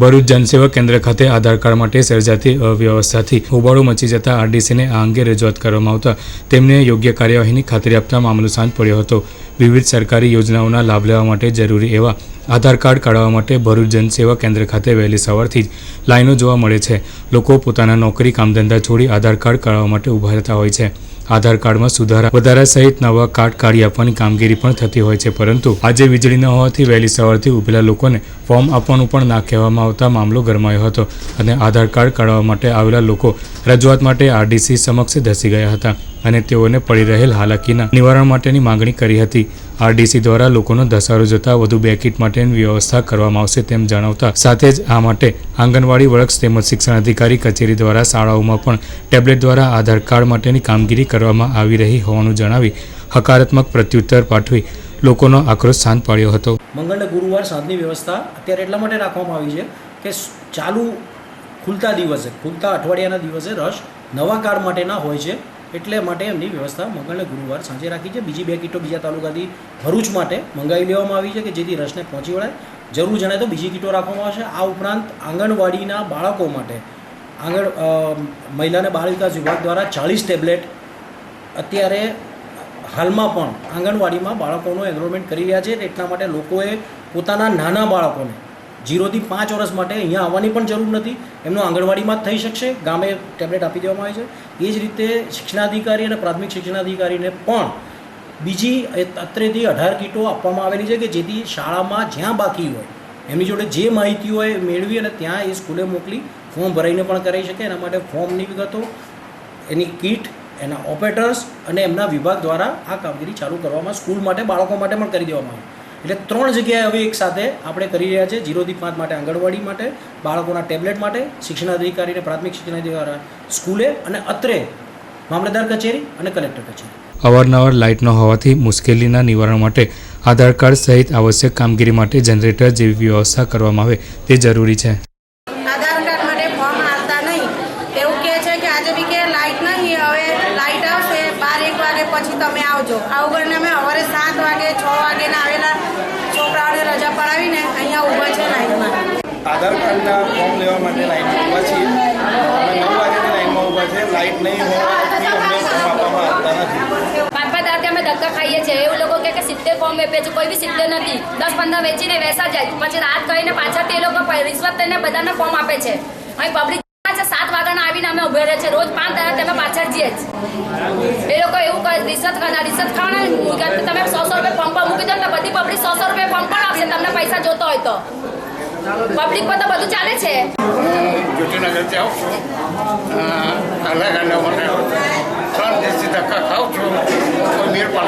ભરૂચ જનસેવા કેન્દ્ર ખાતે આધાર કાર્ડ માટે સર્જાતી અવ્યવસ્થાથી હોબાળો મચી જતા આરડીસીને આ અંગે રજૂઆત કરવામાં આવતા તેમને યોગ્ય કાર્યવાહીની ખાતરી આપતા મામલો સાંજ પડ્યો હતો. વિવિધ સરકારી યોજનાઓના લાભ લેવા માટે જરૂરી એવા આધાર કાર્ડ કાઢવા માટે ભરૂચ જનસેવા કેન્દ્ર ખાતે વહેલી સવારથી જ લાઈનો જોવા મળે છે. લોકો પોતાના નોકરી કામધંધા છોડી આધાર કાર્ડ કાઢવા માટે ઊભા રહેતા હોય છે. આધાર કાર્ડમાં સુધારા વધારા સહિત નવા કાર્ડ કાઢી આપવાની કામગીરી પણ થતી હોય છે, પરંતુ આજે વીજળી ન હોવાથી વહેલી સવારથી ઉભેલા લોકોને ફોર્મ આપવાનું પણ ના કહેવામાં આવતા મામલો ગરમાયો હતો અને આધાર કાર્ડ કાઢવા માટે આવેલા લોકો રજૂઆત માટે આરડીસી સમક્ષ ધસી ગયા હતા અને તેઓને પડી રહેલ હાલાકીના નિવારણ માટેની માંગણી કરી હતી. આરડીસી દ્વારા લોકોનો ધસારો જતા વધુ બે કીટ માટેની વ્યવસ્થા કરવામાં આવશે તેમ જણાવતા સાથે જ આ માટે આંગણવાડી વર્ક્સ તેમજ શિક્ષણ અધિકારી કચેરી દ્વારા શાળાઓમાં પણ ટેબ્લેટ દ્વારા આધાર કાર્ડ માટેની કામગીરી કરવામાં આવી રહી હોવાનું જણાવી હકારાત્મક પ્રત્યુત્તર પાઠવી લોકોનો આક્રોશ શાંત પાડ્યો હતો. મંગળને ગુરુવાર સાંજની વ્યવસ્થા અત્યારે એટલા માટે રાખવામાં આવી છે કે ચાલુ ખુલતા દિવસે, ખુલતા અઠવાડિયાના દિવસે રશ નવા કાર્ડ માટેના હોય છે એટલે માટે એમની વ્યવસ્થા મંગળને ગુરુવાર સાંજે રાખી છે. બીજી બે કીટો બીજા તાલુકાથી ભરૂચ માટે મંગાવી લેવામાં આવી છે કે જેથી રશને પહોંચી વળાય. જરૂર જણાય તો બીજી કીટો રાખવામાં આવશે. આ ઉપરાંત આંગણવાડીના બાળકો માટે આંગણ મહિલા અને બાળ વિકાસ વિભાગ દ્વારા ચાળીસ ટેબ્લેટ અત્યારે હાલમાં પણ આંગણવાડીમાં બાળકોનું એનરોલમેન્ટ કરી રહ્યા છે, એટલા માટે લોકોએ પોતાના નાના બાળકોને જીરોથી પાંચ વર્ષ માટે અહીંયા આવવાની પણ જરૂર નથી. એમનું આંગણવાડીમાં જ થઈ શકશે, ગામે ટેબ્લેટ આપી દેવામાં આવે છે. એ જ રીતે શિક્ષણાધિકારી અને પ્રાથમિક શિક્ષણાધિકારીને પણ બીજી અત્રેથી અઢાર કીટો આપવામાં આવેલી છે કે જેથી શાળામાં જ્યાં બાકી હોય, એમની જોડે જે માહિતી હોય મેળવી અને ત્યાં એ સ્કૂલે મોકલી, ફોર્મ ભરાઈને પણ કરાવી શકે. એના માટે ફોર્મની વિગતો, એની કીટ એના ઓપરેટર્સ અને એમના વિભાગ દ્વારા આ કામગીરી ચાલુ કરવામાં સ્કૂલ માટે, બાળકો માટે પણ કરી દેવામાં આવી. એટલે ત્રણ જગ્યાએ હવે એક સાથે આપણે કરી રહ્યા છે જીરોથી પાંચ માટે, આંગણવાડી માટે, બાળકોના ટેબ્લેટ માટે, શિક્ષણ અધિકારીને, પ્રાથમિક શિક્ષણાધિકારી સ્કૂલે અને અત્રે મામલતદાર કચેરી અને કલેક્ટર કચેરી. અવારનવાર લાઇટ ન હોવાથી મુશ્કેલીના નિવારણ માટે આધાર કાર્ડ સહિત આવશ્યક કામગીરી માટે જનરેટર જેવી વ્યવસ્થા કરવામાં આવે તે જરૂરી છે આધાર કાર્ડ માટે ફોર્મ આવતા નહીં એવું કહે છે કે આજે બી કે લાઇટ નહીં હવે લાઇટ આવશે બાર એક વાગે પછી તમે આવજો. આવું કરીને અમે સવારે સાત વાગે છ વાગે ને આવેલા છોકરાઓને રજા પડાવીને અહીંયા ઊભા છે લાઈનમાં. આધાર કાર્ડના ફોર્મ લેવા માટે લાઈનમાં ઊભા છીએ. અમે નવ વાગ્યાની લાઈનમાં ઊભા છે. લાઈટ નહીં હોવાથી અમને ફોર્મ આપવામાં આવતા નથી. અમે ધક્કા ખાઈએ છીએ. એવું લોકો કે સિત્તેર ફોર્મ વેચે છે. કોઈ બી સિત્તેર નથી. દસ પંદર વેચીને વેસા જાય. પછી રાત કહીને પાછા તે લોકો રિશ્વત લઈને બધાને ફોર્મ આપે છે. અહીં પબ્લિક વાગણ આવીને અમે ઉભે રહે છે. રોજ પાંચ દાડા તમે પાછળ જઈએ જ. એ લોકો એવું કહે રિસત કરનાર રિસત ખાવાના તમે સો સો રૂપિયા પંપ મૂકી દો ને બધી પબ્લિક સો સો રૂપિયા પંપ પણ આપશે, તમને પૈસા જોતો હોય તો. પબ્લિક પર તો બધું ચાલે છે. અલગ અલગ મને ત્રણ દિવસથી ધક્કા ખાઉં છું. કોઈ મેળ પણ